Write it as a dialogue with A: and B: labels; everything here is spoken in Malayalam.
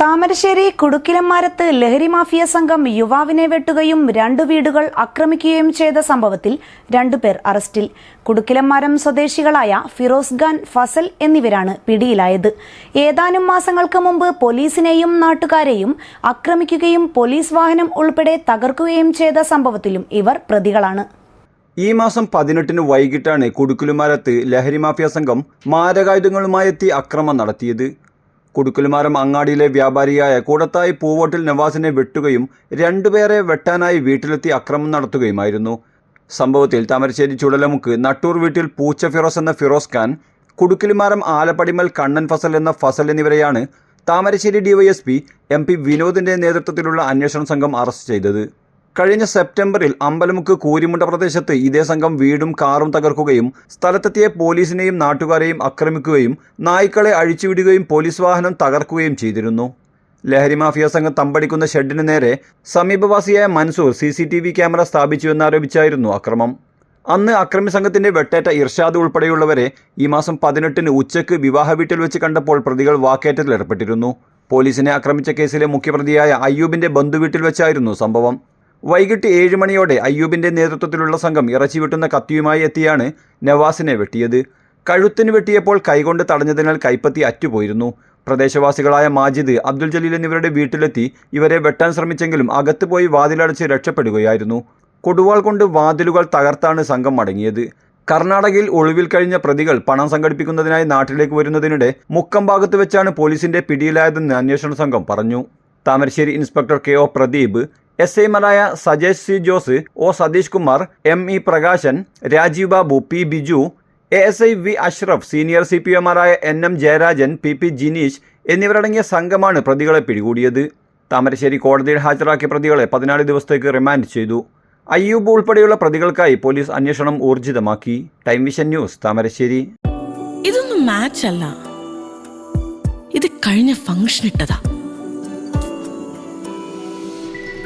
A: താമരശ്ശേരി കുടുക്കിലമ്മാരത്ത് ലഹരി മാഫിയ സംഘം യുവാവിനെ വെട്ടുകയും രണ്ടു വീടുകൾ ആക്രമിക്കുകയും ചെയ്ത സംഭവത്തിൽ രണ്ടുപേർ അറസ്റ്റിൽ. കുടുക്കിലമ്മാരം സ്വദേശികളായ ഫിറോസ് ഖാൻ ഫസൽ എന്നിവരാണ് പിടിയിലായത്. ഏതാനും മാസങ്ങൾക്ക് മുമ്പ് പോലീസിനെയും നാട്ടുകാരെയും ആക്രമിക്കുകയും പോലീസ് വാഹനം ഉൾപ്പെടെ തകർക്കുകയും ചെയ്ത സംഭവത്തിലും ഇവർ പ്രതികളാണ്.
B: ഈ മാസം പതിനെട്ടിന് വൈകിട്ടാണ് കുടുക്കുലുമാരത്ത് ലഹരി മാഫിയ സംഘം മാരകായുധങ്ങളുമായെത്തി അക്രമം നടത്തിയത്. കുടുക്കുലുമാരം അങ്ങാടിയിലെ വ്യാപാരിയായ കൂടത്തായി പൂവോട്ടിൽ നവാസിനെ വെട്ടുകയും രണ്ടുപേരെ വെട്ടാനായി വീട്ടിലെത്തി അക്രമം നടത്തുകയുമായിരുന്നു. സംഭവത്തിൽ താമരശ്ശേരി ചുടലമുക്ക് നട്ടൂർ വീട്ടിൽ പൂച്ച ഫിറോസ് എന്ന ഫിറോസ് ഖാൻ കുടുക്കിലുമാരം ആലപ്പടിമൽ കണ്ണൻ ഫസൽ എന്ന ഫസൽ എന്നിവരെയാണ് താമരശ്ശേരി ഡിവൈഎസ്പി എം പി വിനോദിന്റെ നേതൃത്വത്തിലുള്ള അന്വേഷണ സംഘം അറസ്റ്റ് ചെയ്തത്. കഴിഞ്ഞ സെപ്റ്റംബറിൽ അമ്പലമുക്ക് കൂരിമുണ്ട പ്രദേശത്ത് ഇതേ സംഘം വീടും കാറും തകർക്കുകയും സ്ഥലത്തെത്തിയ പോലീസിനെയും നാട്ടുകാരെയും ആക്രമിക്കുകയും നായ്ക്കളെ അഴിച്ചുവിടുകയും പോലീസ് വാഹനം തകർക്കുകയും ചെയ്തിരുന്നു. ലഹരി മാഫിയ സംഘം തമ്പടിക്കുന്ന ഷെഡിന് നേരെ സമീപവാസിയായ Mansoor C C T V camera സ്ഥാപിച്ചുവെന്നാരോപിച്ചായിരുന്നു അക്രമം. അന്ന് അക്രമി സംഘത്തിന്റെ വെട്ടേറ്റ ഇർഷാദ് ഉൾപ്പെടെയുള്ളവരെ ഈ മാസം പതിനെട്ടിന് ഉച്ചയ്ക്ക് വിവാഹ വീട്ടിൽ വെച്ച് കണ്ടപ്പോൾ പ്രതികൾ വാക്കേറ്റത്തിലേർപ്പെട്ടിരുന്നു പോലീസിനെ ആക്രമിച്ച കേസിലെ മുഖ്യപ്രതിയായ അയ്യൂബിന്റെ ബന്ധുവീട്ടിൽ വെച്ചായിരുന്നു സംഭവം. വൈകിട്ട് ഏഴ് മണിയോടെ അയ്യൂബിന്റെ നേതൃത്വത്തിലുള്ള സംഘം ഇറച്ചി വെട്ടുന്ന കത്തിയുമായി എത്തിയാണ് നവാസിനെ വെട്ടിയത്. കഴുത്തിന് വെട്ടിയപ്പോൾ കൈകൊണ്ട് തടഞ്ഞതിനാൽ കൈപ്പത്തി അറ്റുപോയിരുന്നു. പ്രദേശവാസികളായ മാജിദ് അബ്ദുൽ ജലീൽ എന്നിവരുടെ വീട്ടിലെത്തി ഇവരെ വെട്ടാൻ ശ്രമിച്ചെങ്കിലും അകത്ത് പോയി വാതിലടച്ച് രക്ഷപ്പെടുകയായിരുന്നു. കൊടുവാൾ കൊണ്ട് വാതിലുകൾ തകർത്താണ് സംഘം മടങ്ങിയത്. കർണാടകയിൽ ഒളിവിൽ കഴിഞ്ഞ പ്രതികൾ പണം സംഘടിപ്പിക്കുന്നതിനായി നാട്ടിലേക്ക് വരുന്നതിനിടെ മുക്കം ഭാഗത്ത് വെച്ചാണ് പോലീസിന്റെ പിടിയിലായതെന്ന് അന്വേഷണ സംഘം പറഞ്ഞു. Thamarassery inspector K O Pradeep S ഐമാരായ Sajesh C Jose O Satheesh Kumar M E Prakashan Rajeev Babu P Biju A S I V Ashraf senior C P എമാരായ N M Jayarajan P P Jineesh എന്നിവരടങ്ങിയ സംഘമാണ് പ്രതികളെ പിടികൂടിയത്. താമരശ്ശേരി കോടതിയിൽ ഹാജരാക്കിയ പ്രതികളെ പതിനാല് ദിവസത്തേക്ക് റിമാൻഡ് ചെയ്തു. അയ്യൂബ് ഉൾപ്പെടെയുള്ള പ്രതികൾക്കായി പോലീസ് അന്വേഷണം ഊർജിതമാക്കി. Time vision news Thamarassery.
C: ഇതൊന്നും മാച്ച് അല്ല ഇത് കഴിഞ്ഞ ഫംഗ്ഷൻ ഇട്ടതാ